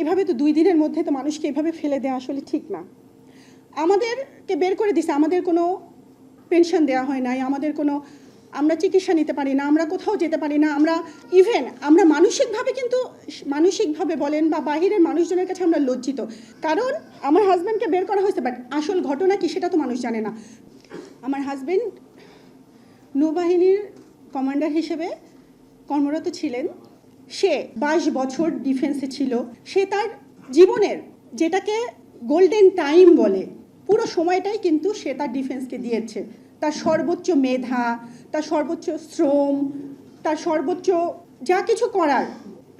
এভাবে তো দুই দিনের মধ্যে তো মানুষকে এভাবে ফেলে দেওয়া আসলে ঠিক না। আমাদেরকে বের করে দিছে, আমাদের কোনো পেনশন দেওয়া হয় নাই, আমাদের কোনো আমরা চিকিৎসা নিতে পারি না, আমরা কোথাও যেতে পারি না, আমরা ইভেন আমরা মানসিকভাবে কিন্তু মানসিকভাবে বলেন বা বাহিরের মানুষজনের কাছে আমরা লজ্জিত। কারণ আমার হাজব্যান্ডকে বের করা হয়েছে বাট আসল ঘটনা কি সেটা তো মানুষ জানে না। আমার হাজব্যান্ড নৌবাহিনীর কমান্ডার হিসেবে কর্মরত ছিলেন। সে বাইশ বছর ডিফেন্সে ছিল, সে তার জীবনের যেটাকে গোল্ডেন টাইম বলে, পুরো সময়টাই কিন্তু সে তার ডিফেন্সকে দিয়েছে। তার সর্বোচ্চ মেধা, তার সর্বোচ্চ শ্রম, তার সর্বোচ্চ যা কিছু করার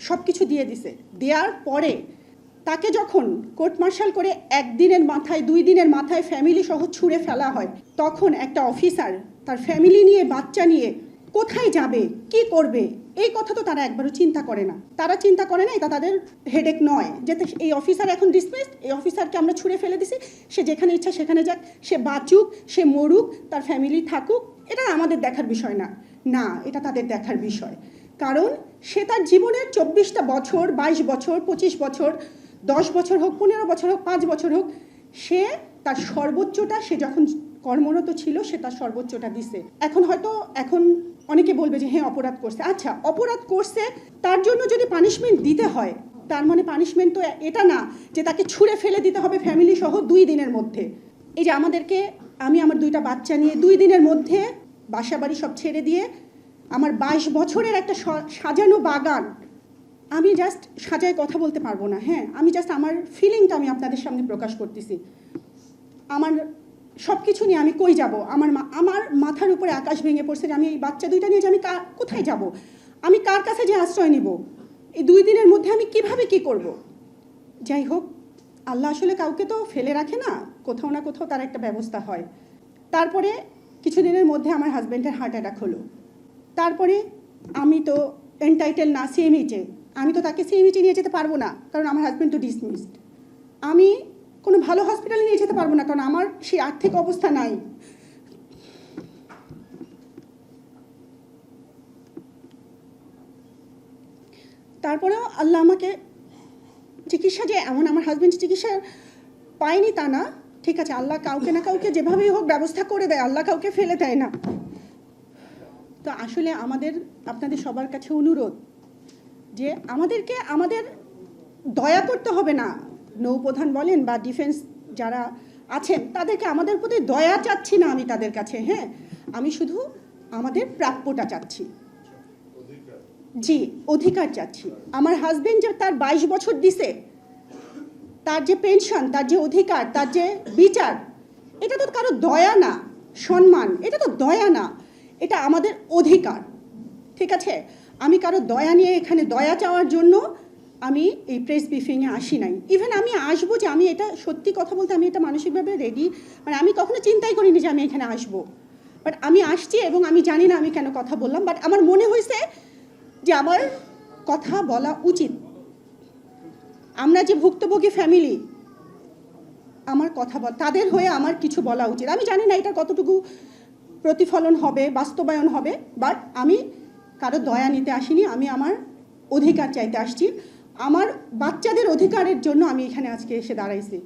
সব কিছু দিয়ে দিছে। দেওয়ার পরে তাকে যখন কোর্ট মার্শাল করে একদিনের মাথায়, দুই দিনের মাথায় ফ্যামিলি সহ ছুঁড়ে ফেলা হয়, তখন একটা অফিসার তার ফ্যামিলি নিয়ে, বাচ্চা নিয়ে কোথায় যাবে? কি করবে? এই কথা তো তারা একবারও চিন্তা করে না। তারা চিন্তা করে না, এটা তাদের হেডেক নয়। যে এই অফিসার এখন ডিসপ্লেসড এই অফিসারকে আমরা ছুঁড়ে ফেলে দিছি। সে যেখানে ইচ্ছা সেখানে যাক। সে বাঁচুক, সে মরুক, তার ফ্যামিলি থাকুক। এটা আমাদের দেখার বিষয় না। না, এটা তাদের দেখার বিষয়। কারণ সে তার জীবনের চব্বিশটা বছর, বাইশ বছর, পঁচিশ বছর, দশ বছর হোক, পনেরো বছর হোক, পাঁচ বছর হোক, সে তার সর্বোচ্চটা, সে যখন কর্মরত ছিল, সে তার সর্বোচ্চটা দিছে। এখন হয়তো, এখন অনেকে বলবে যে হ্যাঁ অপরাধ করছে। আচ্ছা অপরাধ করছে, তার জন্য যদি পানিশমেন্ট দিতে হয়, তার মানে পানিশমেন্ট তো এটা না যে, তাকে ছুঁড়ে ফেলে দিতে হবে ফ্যামিলি সহ দুই দিনের মধ্যে। এই যে, আমাদেরকে, আমি আমার দুইটা বাচ্চা নিয়ে দুই দিনের মধ্যে বাসা বাড়ি সব ছেড়ে দিয়ে আমার বাইশ বছরের একটা সাজানো বাগান, আমি জাস্ট সাজায় কথা বলতে পারব না। হ্যাঁ আমি জাস্ট আমার ফিলিংটা আমি আপনাদের সামনে প্রকাশ করতেছি। আমার সব কিছু নিয়ে আমি কই যাব? আমার মা- আমার মাথার উপরে আকাশ ভেঙে পড়ছে যে আমি এই বাচ্চা দুইটা নিয়ে যে আমি কোথায় যাব? আমি কার কাছে যে আশ্রয় নিব? এই দুই দিনের মধ্যে আমি কীভাবে কি করব? যাই হোক, আল্লাহ আসলে কাউকে তো ফেলে রাখে না, কোথাও না কোথাও তার একটা ব্যবস্থা হয়। তারপরে কিছুদিনের মধ্যে আমার হাজব্যান্ডের হার্ট অ্যাটাক হলো। তারপরে আমি তো এনটাইটেল না সিএমইচে আমি তো তাকে সিএমইচে নিয়ে যেতে পারব না, কারণ আমার হাজব্যান্ড তো ডিসমিসড আমি কোনো ভালো হসপিটালে নিয়ে যেতে পারব না, কারণ আমার সেই আর্থিক অবস্থা নাই। তারপরেও আল্লাহ আমাকে চিকিৎসা যে এমন আমার হাজব্যান্ড চিকিৎসা পায়নি তা না, ঠিক আছে, আল্লাহ কাউকে না কাউকে যেভাবেই হোক ব্যবস্থা করে দেয়, আল্লাহ কাউকে ফেলে দেয় না। তো আসলে আমাদের, আপনাদের সবার কাছে অনুরোধ যে আমাদেরকে আমাদের দয়া করতে হবে না। নৌপ্রধান বলেন বা ডিফেন্স যারা আছেন, তাদেরকে আমাদের প্রতি দয়া চাচ্ছি না আমি তাদের কাছে হ্যাঁ? আমি শুধু আমাদের প্রাপ্যটা চাচ্ছি। জি, অধিকার চাচ্ছি। আমার হাজবেন্ড যে তার বাইশ বছর দিছে, তার যে পেনশন তার যে অধিকার, তার যে বিচার, এটা তো কারও দয়া না, সম্মান, এটা তো দয়া না, এটা আমাদের অধিকার। ঠিক আছে? আমি কারও দয়া নিয়ে এখানে দয়া চাওয়ার জন্য আমি এই প্রেস ব্রিফিংয়ে আসি নাই। ইভেন আমি আসব যে আমি এটা সত্যি কথা বলতে আমি এটা মানসিকভাবে রেডি মানে আমি কখনো চিন্তাই করিনি যে আমি এখানে আসব। বাট আমি আসছি এবং আমি জানি না আমি কেন কথা বললাম বাট আমার মনে হয়েছে যে আমার কথা বলা উচিত। আমরা যে ভুক্তভোগী ফ্যামিলি আমার কথা বল, তাদের হয়ে আমার কিছু বলা উচিত। আমি জানি না এটা কতটুকু প্রতিফলন হবে, বাস্তবায়ন হবে বাট আমি কারও দয়া নিতে আসিনি, আমি আমার অধিকার চাইতে আসছি। আমার বাচ্চাদের অধিকারের জন্য আমি এখানে আজকে এসে দাঁড়াইছি।